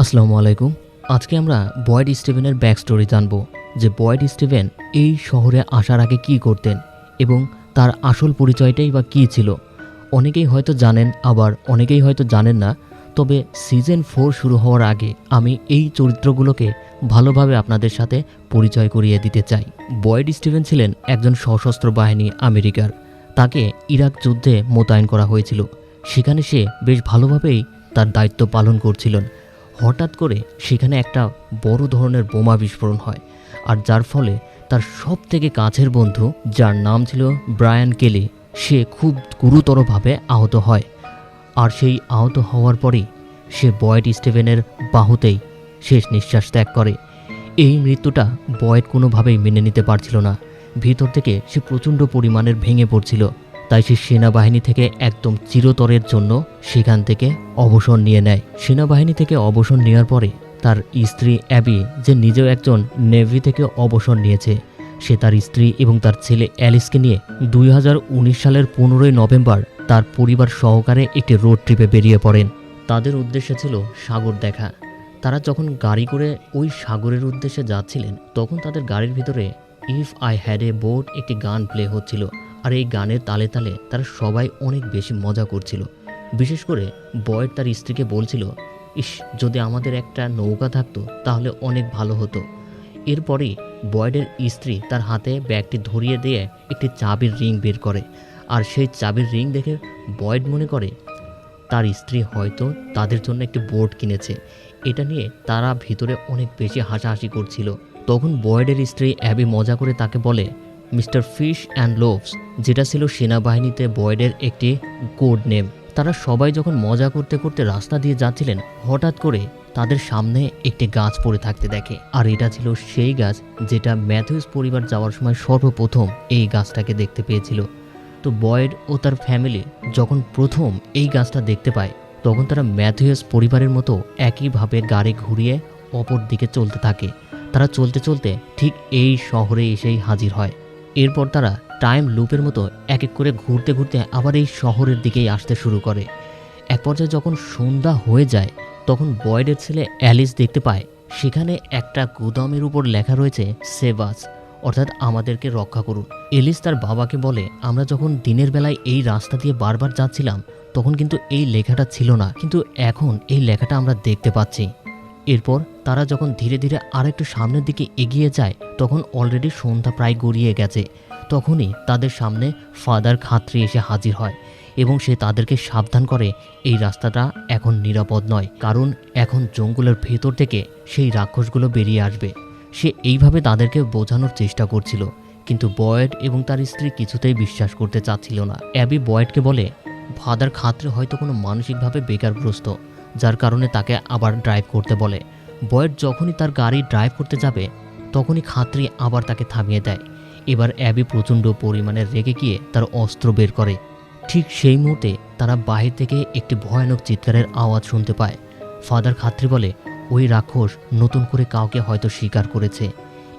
আসসালামু আলাইকুম। আজকে আমরা বয়েড স্টিভেনের ব্যাক স্টোরি জানব যে বয়েড স্টিভেন এই শহরে আসার আগে কি করতেন এবং তার আসল পরিচয়টাই বা কী ছিল। অনেকেই হয়তো জানেন, আবার অনেকেই হয়তো জানেন না, তবে সিজন ফোর শুরু হওয়ার আগে আমি এই চরিত্রগুলোকে ভালোভাবে আপনাদের সাথে পরিচয় করিয়ে দিতে চাই। বয়েড স্টিভেন ছিলেন একজন সশস্ত্র বাহিনী আমেরিকার। তাকে ইরাক যুদ্ধে মোতায়েন করা হয়েছিল। সেখানে সে বেশ ভালোভাবেই তার দায়িত্ব পালন করছিলেন। হঠাৎ করে সেখানে একটা বড় ধরনের বোমা বিস্ফোরণ হয়, আর যার ফলে তার সব থেকে কাছের বন্ধু, যার নাম ছিল ব্রায়ান কেলি, সে খুব গুরুতরভাবে আহত হয়। আর সেই আহত হওয়ার পরেই সে বয়েড স্টিভেনের বাহুতেই শেষ নিঃশ্বাস ত্যাগ করে। এই মৃত্যুটা বয়েড কোনোভাবেই মেনে নিতে পারছিল না। ভিতর থেকে সে প্রচণ্ড পরিমাণের ভেঙে পড়ছিল। তাই সে সেনাবাহিনী থেকে একদম চিরতরের জন্য সেখান থেকে অবসর নিয়ে নেয়। সেনাবাহিনী থেকে অবসর নেওয়ার পরে তার স্ত্রী অ্যাবি, যে নিজেও একজন নেভি থেকে অবসর নিয়েছে, সে তার স্ত্রী এবং তার ছেলে অ্যালিসকে নিয়ে দুই হাজার উনিশ সালের পনেরোই নভেম্বর তার পরিবার সহকারে একটি রোড ট্রিপে বেরিয়ে পড়েন। তাদের উদ্দেশ্য ছিল সাগর দেখা। তারা যখন গাড়ি করে ওই সাগরের উদ্দেশ্যে যাচ্ছিলেন, তখন তাদের গাড়ির ভিতরে if I had a boat একটি গান প্লে হচ্ছিল। আর এই গানের তালে তালে তারা সবাই অনেক বেশি মজা করছিল। বিশেষ করে বয়েড তার স্ত্রীকে বলছিল, ইস, যদি আমাদের একটা নৌকা থাকতো, তাহলে অনেক ভালো হতো। এরপরেই বয়েডের স্ত্রী তার হাতে ব্যাগটি ধরিয়ে দিয়ে একটি চাবির রিং বের করে। আর সেই চাবির রিং দেখে বয়েড মনে করে, তার স্ত্রী হয়তো তাদের জন্য একটি বোর্ড কিনেছে। এটা নিয়ে তারা ভিতরে অনেক বেশি হাসাহাসি করছিল। তখন বয়েডের স্ত্রী অ্যাবি মজা করে তাকে বলে মিস্টার ফিশ অ্যান্ড লোভস, যেটা ছিল সেনাবাহিনীতে বয়েডের একটি কোড নেম তারা সবাই যখন মজা করতে করতে রাস্তা দিয়ে যাচ্ছিলেন, হঠাৎ করে তাদের সামনে একটি গাছ পড়ে থাকতে দেখে। আর এটা ছিল সেই গাছ যেটা ম্যাথিউস পরিবার যাওয়ার সময় সর্বপ্রথম এই গাছটাকে দেখতে পেয়েছিল। তো বয়েড ও তার ফ্যামিলি যখন প্রথম এই গাছটা দেখতে পায়, তখন তারা ম্যাথিউস পরিবারের মতো একইভাবে গাড়ি ঘুরিয়ে অপর দিকে চলতে থাকে। তারা চলতে চলতে ঠিক এই শহরে এসেই হাজির হয়। এরপর তারা টাইম লুপের মতো এক এক করে ঘুরতে ঘুরতে আবার এই শহরের দিকেই আসতে শুরু করে। এক পর্যায়ে যখন সন্ধ্যা হয়ে যায়, তখন বয়েডের ছেলে অ্যালিস দেখতে পায়, সেখানে একটা গুদামের উপর লেখা রয়েছে, সেবাস অর্থাৎ আমাদেরকে রক্ষা করুন। এলিস তার বাবাকে বলে, আমরা যখন দিনের বেলায় এই রাস্তা দিয়ে বারবার যাচ্ছিলাম, তখন কিন্তু এই লেখাটা ছিল না, কিন্তু এখন এই লেখাটা আমরা দেখতে পাচ্ছি। এরপর তারা যখন ধীরে ধীরে আরেকটু সামনের দিকে এগিয়ে যায়, তখন অলরেডি সন্ধ্যা প্রায় গড়িয়ে গেছে। তখনই তাদের সামনে ফাদার খাত্রি এসে হাজির হয় এবং সে তাদেরকে সাবধান করে, এই রাস্তাটা এখন নিরাপদ নয়, কারণ এখন জঙ্গলের ভেতর থেকে সেই রাক্ষসগুলো বেরিয়ে আসবে। সে এইভাবে তাদেরকে বোঝানোর চেষ্টা করছিল, কিন্তু বয়েড এবং তার স্ত্রী কিছুতেই বিশ্বাস করতে চাচ্ছিল না। অ্যাবি বয়েডকে বলে, ফাদার খাত্রে হয়তো কোনো মানসিকভাবে বেকারগ্রস্ত যার কারণে তাকে আবার ড্রাইভ করতে বলে। বয়েড যখনই তার গাড়ি ড্রাইভ করতে যাবে, তখনই খাত্রি আবার তাকে থামিয়ে দেয়। এবার অ্যাবি প্রচণ্ড পরিমাণে রেগে গিয়ে তার অস্ত্র বের করে। ঠিক সেই মুহূর্তে তারা বাহির থেকে একটি ভয়ানক চিৎকারের আওয়াজ শুনতে পায়। ফাদার খাত্রি বলে, ওই রাক্ষস নতুন করে কাউকে হয়তো স্বীকার করেছে।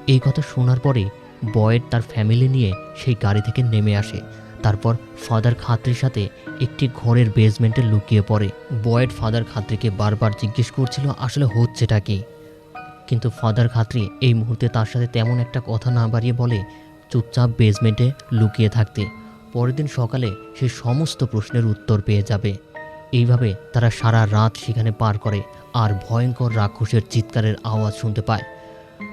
এই কথা শোনার পরে বয়েড তার ফ্যামিলি নিয়ে সেই গাড়ি থেকে নেমে আসে। তারপর ফাদার খাত্রির সাথে একটি ঘরের বেসমেন্টে লুকিয়ে পড়ে। বয়েড ফাদার খাত্রিকে বারবার জিজ্ঞেস করছিল, আসলে হচ্ছেটা কি? কিন্তু ফাদার খাত্রি এই মুহূর্তে তার সাথে তেমন একটা কথা না বাড়িয়ে বলে, চুপচাপ বেসমেন্টে লুকিয়ে থাকতে। পরের দিন সকালে সে সমস্ত প্রশ্নের উত্তর পেয়ে যাবে। এইভাবে তারা সারা রাত সেখানে পার করে আর ভয়ঙ্কর রাক্ষসের চিৎকারের আওয়াজ শুনতে পায়।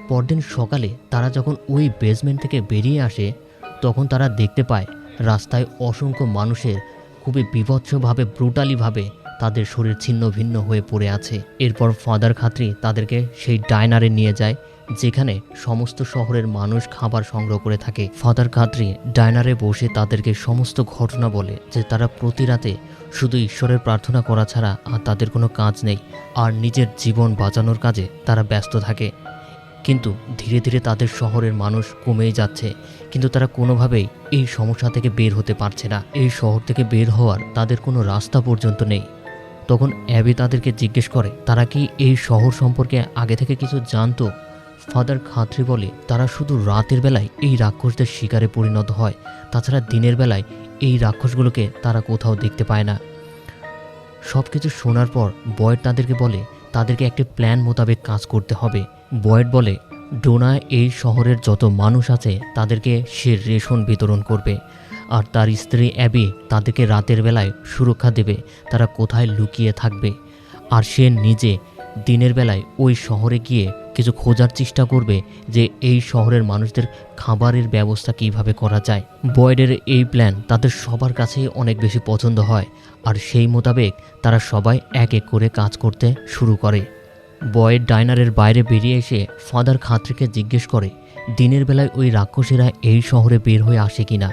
পরদিন সকালে তারা যখন ওই বেসমেন্ট থেকে বেরিয়ে আসে, তখন তারা দেখতে পায় রাস্তায় অসংখ্য মানুষের খুবই বিভৎসভাবে, ব্রুটালিভাবে তাদের শরীর ছিন্ন ভিন্ন হয়ে পড়ে আছে। এরপর ফাদার খাত্রি তাদেরকে সেই ডাইনারে নিয়ে যায়, যেখানে সমস্ত শহরের মানুষ খাবার সংগ্রহ করে থাকে। ফাদার খাত্রি ডাইনারে বসে তাদেরকে সমস্ত ঘটনা বলে যে তারা প্রতি রাতে শুধু ঈশ্বরের প্রার্থনা করা ছাড়া আর তাদের কোনো কাজ নেই, আর নিজের জীবন বাঁচানোর কাজে তারা ব্যস্ত থাকে। কিন্তু ধীরে ধীরে তাদের শহরের মানুষ কমেই যাচ্ছে। কিন্তু তারা কোনোভাবেই এই সমস্যা থেকে বের হতে পারছে না। এই শহর থেকে বের হওয়ার তাদের কোনো রাস্তা পর্যন্ত নেই। তখন অ্যাবি তাদেরকে জিজ্ঞেস করে, তারা কি এই শহর সম্পর্কে আগে থেকে কিছু জানতো? ফাদার খাত্রি বলে, তারা শুধু রাতের বেলায় এই রাক্ষসদের শিকারে পরিণত হয়। তাছাড়া দিনের বেলায় এই রাক্ষসগুলোকে তারা কোথাও দেখতে পায় না। সব কিছু শোনার পর বয়েড তাদেরকে বলে, তাদেরকে একটি প্ল্যান মোতাবেক কাজ করতে হবে। বয়েড বলে, ডোনা এই শহরের যত মানুষ আছে তাদেরকে সে রেশন বিতরণ করবে, আর তার স্ত্রী অ্যাবি তাদেরকে রাতের বেলায় সুরক্ষা দেবে, তারা কোথায় লুকিয়ে থাকবে, আর সে নিজে দিনের বেলায় ওই শহরে গিয়ে কিছু খোঁজার চেষ্টা করবে যে এই শহরের মানুষদের খাবারের ব্যবস্থা কীভাবে করা যায়। বয়েডের এই প্ল্যান তাদের সবার কাছেই অনেক বেশি পছন্দ হয়, আর সেই মোতাবেক তারা সবাই এক এক করে কাজ করতে শুরু করে। বয়েড ডাইনারের বাইরে বেরিয়ে এসে ফাদার খাত্রিকে জিজ্ঞেস করে, দিনের বেলায় ওই রাক্ষসীরা এই শহরে বের হয়ে আসে কিনা?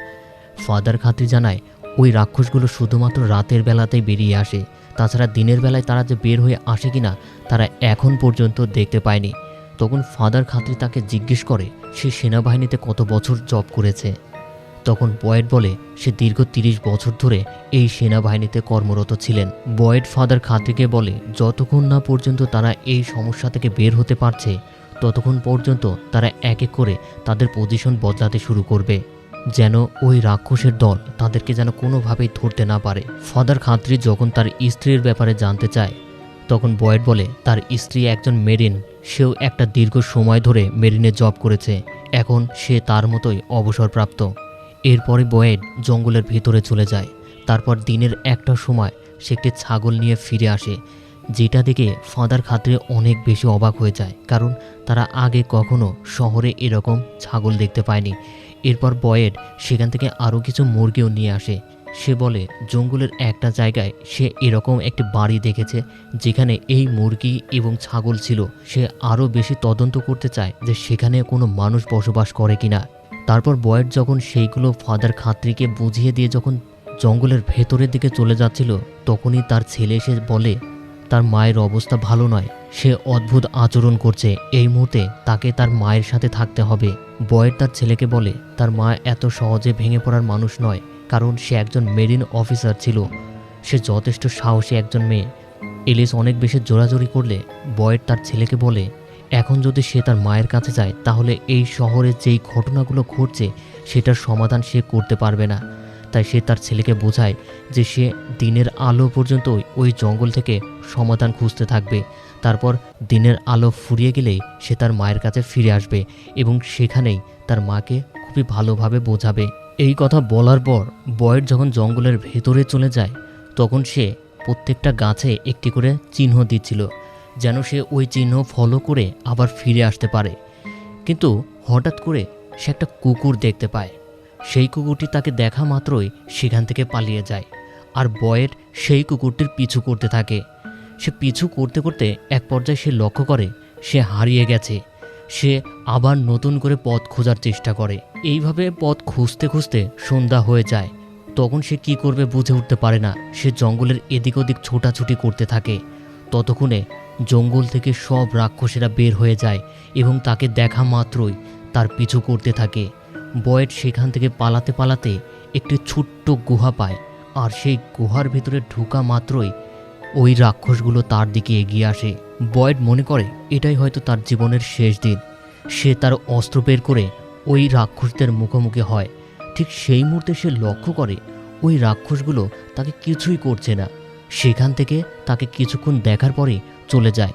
ফাদার খাত্রি জানায়, ওই রাক্ষসগুলো শুধুমাত্র রাতের বেলাতেই বেরিয়ে আসে। তাছাড়া দিনের বেলায় তারা যে বের হয়ে আসে কিনা, তারা এখন পর্যন্ত দেখতে পায়নি। তখন ফাদার খাত্রি তাকে জিজ্ঞেস করে, সে সেনাবাহিনীতে কত বছর জব করেছে? তখন বয়েড বলে সে দীর্ঘ তিরিশ বছর ধরে এই সেনাবাহিনীতে কর্মরত ছিলেন। বয়েড ফাদার খাত্রীকে বলে, যতক্ষণ না পর্যন্ত তারা এই সমস্যা থেকে বের হতে পারছে, ততক্ষণ পর্যন্ত তারা এক এক করে তাদের পজিশন বদলাতে শুরু করবে। যেন ওই রাক্ষসের দল তাদেরকে যেন কোনোভাবেই ধরতে না পারে। ফাদার খাত্রী যখন তার স্ত্রীর ব্যাপারে জানতে চায়, তখন বয়েড বলে, তার স্ত্রী একজন মেরিন, সেও একটা দীর্ঘ সময় ধরে মেরিনে জব করেছে। এখন সে তার মতোই অবসরপ্রাপ্ত। এরপরে বয়েড জঙ্গলের ভেতরে চলে যায়। তারপর দিনের একটা সময় সে একটি ছাগল নিয়ে ফিরে আসে, যেটা দেখে ফাদার খাত্রে অনেক বেশি অবাক হয়ে যায়, কারণ তারা আগে কখনো শহরে এরকম ছাগল দেখতে পায়নি। এরপর বয়েড সেখান থেকে আরও কিছু মুরগিও নিয়ে আসে। সে বলে, জঙ্গলের একটা জায়গায় সে এরকম একটি বাড়ি দেখেছে, যেখানে এই মুরগি এবং ছাগল ছিল। সে আরও বেশি তদন্ত করতে চায় যে সেখানে কোনো মানুষ বসবাস করে কিনা। তারপর বয়েড যখন সেইগুলো ফাদার খাত্রীকে বুঝিয়ে দিয়ে যখন জঙ্গলের ভেতরের দিকে চলে যাচ্ছিল, তখনই তার ছেলে এসে বলে, তার মায়ের অবস্থা ভালো নয়। সে অদ্ভুত আচরণ করছে। এই মুহূর্তে তাকে তার মায়ের সাথে থাকতে হবে। বয়েড তার ছেলেকে বলে, তার মা এত সহজে ভেঙে পড়ার মানুষ নয়, কারণ সে একজন মেরিন অফিসার ছিল। সে যথেষ্ট সাহসী একজন মেয়ে। এলিস অনেক বেশি জোরাজোরি করলে বয়েড তার ছেলেকে বলে এখন যদি সে তার মায়ের কাছে যায়, তাহলে এই শহরে যেই ঘটনাগুলো ঘটছে, সেটার সমাধান সে করতে পারবে না। তাই সে তার ছেলেকে বোঝায় যে সে দিনের আলো পর্যন্ত ওই জঙ্গল থেকে সমাধান খুঁজতে থাকবে। তারপর দিনের আলো ফুরিয়ে গেলেই সে তার মায়ের কাছে ফিরে আসবে এবং সেখানেই তার মাকে খুবই ভালোভাবে বোঝাবে। এই কথা বলার পর বয়ের যখন জঙ্গলের ভেতরে চলে যায়, তখন সে প্রত্যেকটা গাছে একটি করে চিহ্ন দিচ্ছিল। যেন সে ওই চিহ্ন ফলো করে আবার ফিরে আসতে পারে। কিন্তু হঠাৎ করে সে একটা কুকুর দেখতে পায়। সেই কুকুরটি তাকে দেখা মাত্রই সেখান থেকে পালিয়ে যায় আর বয়েড সেই কুকুরটির পিছু করতে থাকে। সে পিছু করতে করতে এক পর্যায়ে সে লক্ষ্য করে সে হারিয়ে গেছে। সে আবার নতুন করে পথ খোঁজার চেষ্টা করে। এইভাবে পথ খুঁজতে খুঁজতে সন্ধ্যা হয়ে যায়। তখন সে কি করবে বুঝে উঠতে পারে না। সে জঙ্গলের এদিক ওদিক ছোটাছুটি করতে থাকে। ততক্ষণে জঙ্গল থেকে সব রাক্ষসেরা বের হয়ে যায় এবং তাকে দেখা মাত্রই তার পিছু করতে থাকে। বয়েড সেখান থেকে পালাতে পালাতে একটি ছোট্ট গুহা পায় আর সেই গুহার ভিতরে ঢোকা মাত্রই ওই রাক্ষসগুলো তার দিকে এগিয়ে আসে। বয়েড মনে করে, এটাই হয়তো তার জীবনের শেষ দিন। সে তার অস্ত্র বের করে ওই রাক্ষসদের মুখোমুখি হয়। ঠিক সেই মুহূর্তে সে লক্ষ্য করে, ওই রাক্ষসগুলো তাকে কিছুই করছে না। সেখান থেকে তাকে কিছুক্ষণ দেখার পরে চলে যায়।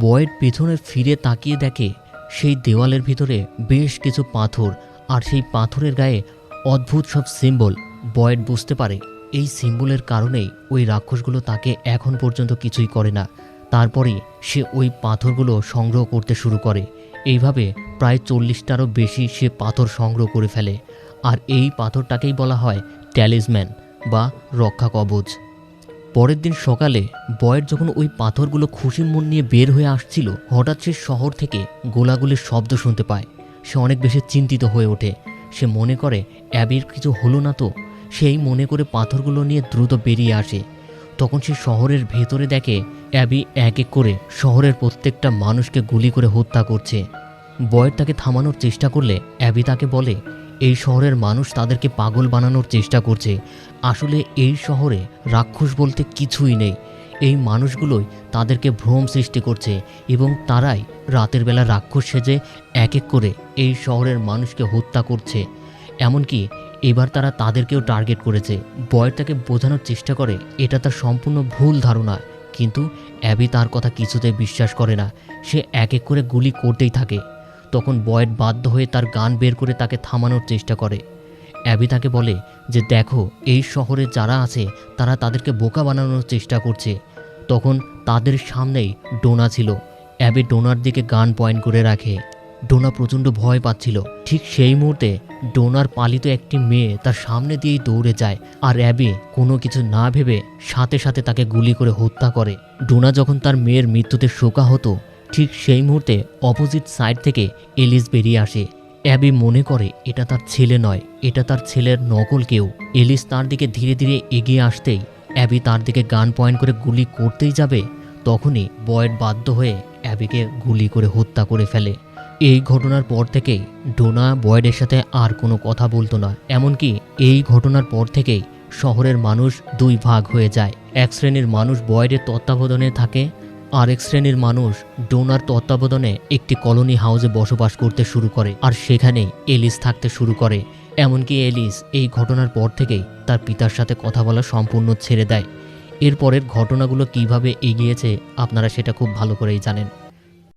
বয়েড পিছনে ফিরে তাকিয়ে দেখে সেই দেওয়ালের ভিতরে বেশ কিছু পাথর আর সেই পাথরের গায়ে অদ্ভুত সব সিম্বল। বয়েড বুঝতে পারে এই সিম্বলের কারণেই ওই রাক্ষসগুলো তাকে এখন পর্যন্ত কিছুই করে না। তারপরে সে ওই পাথরগুলো সংগ্রহ করতে শুরু করে। এইভাবে প্রায় চল্লিশটারও বেশি সে পাথর সংগ্রহ করে ফেলে। আর এই পাথরটাকেই বলা হয় ট্যালিসম্যান বা রক্ষা কবচ। পরের দিন সকালে বয়ের যখন ওই পাথরগুলো খুশির মন নিয়ে বের হয়ে আসছিল, হঠাৎ সে শহর থেকে গোলাগুলির শব্দ শুনতে পায়। সে অনেক বেশি চিন্তিত হয়ে ওঠে। সে মনে করে, অ্যাবির কিছু হলো না তো? সেই মনে করে পাথরগুলো নিয়ে দ্রুত বেরিয়ে আসে। তখন সে শহরের ভেতরে দেখে, অ্যাবি এক এক করে শহরের প্রত্যেকটা মানুষকে গুলি করে হত্যা করছে। বয়ের তাকে থামানোর চেষ্টা করলে অ্যাবি তাকে বলে এই শহরের মানুষ তাদেরকে পাগল বানানোর চেষ্টা করছে। আসলে এই শহরে রাক্ষস বলতে কিছুই নেই। এই মানুষগুলোই তাদেরকে ভ্রম সৃষ্টি করছে এবং তারাই রাতের বেলা রাক্ষস সেজে এক এক করে এই শহরের মানুষকে হত্যা করছে। এমনকি এবার তারা তাদেরকেও টার্গেট করেছে। বয়ের তাকে বোঝানোর চেষ্টা করে, এটা তার সম্পূর্ণ ভুল ধারণা। কিন্তু অ্যাবি তার কথা কিছুতেই বিশ্বাস করে না। সে এক এক করে গুলি করতেই থাকে। তখন বয়েড বাধ্য হয়ে তার গান বের করে তাকে থামানোর চেষ্টা করে। অ্যাবি তাকে বলে যে, দেখো, এই শহরে যারা আছে, তারা তাদেরকে বোকা বানানোর চেষ্টা করছে। তখন তাদের সামনেই ডোনা ছিল। অ্যাবি ডোনার দিকে গান পয়েন্ট করে রাখে। ডোনা প্রচণ্ড ভয় পাচ্ছিল। ঠিক সেই মুহূর্তে ডোনার পালিত একটি মেয়ে তার সামনে দিয়েই দৌড়ে যায় আর অ্যাবি কোনো কিছু না ভেবে সাথে সাথে তাকে গুলি করে হত্যা করে। ডোনা যখন তার মেয়ের মৃত্যুতে শোকা হতো ঠিক সেই মুহূর্তে অপোজিট সাইড থেকে এলিস বেরিয়ে আসে। অ্যাবি মনে করে, এটা তার ছেলে নয়, এটা তার ছেলের নকল কেউ। এলিস তার দিকে ধীরে ধীরে এগিয়ে আসতেই অ্যাবি তার দিকে গান পয়েন্ট করে গুলি করতেই যাবে, তখনই বয়েড বাধ্য হয়ে অ্যাবিকে গুলি করে হত্যা করে ফেলে। এই ঘটনার পর থেকেই ডোনা বয়েডের সাথে আর কোনো কথা বলতো না, এমনকি এই ঘটনার পর থেকেই শহরের মানুষ দুই ভাগ হয়ে যায়। এক শ্রেণির মানুষ বয়েডের তত্ত্বাবধানে থাকে আরেক শ্রেণির মানুষ ডোনার তত্ত্বাবধানে একটি কলোনি হাউসে বসবাস করতে শুরু করে আর সেখানেই এলিস থাকতে শুরু করে। এমনকি এলিস এই ঘটনার পর থেকেই তার পিতার সাথে কথা বলা সম্পূর্ণ ছেড়ে দেয়। এরপরের ঘটনাগুলো কীভাবে এগিয়েছে আপনারা সেটা খুব ভালো করেই জানেন।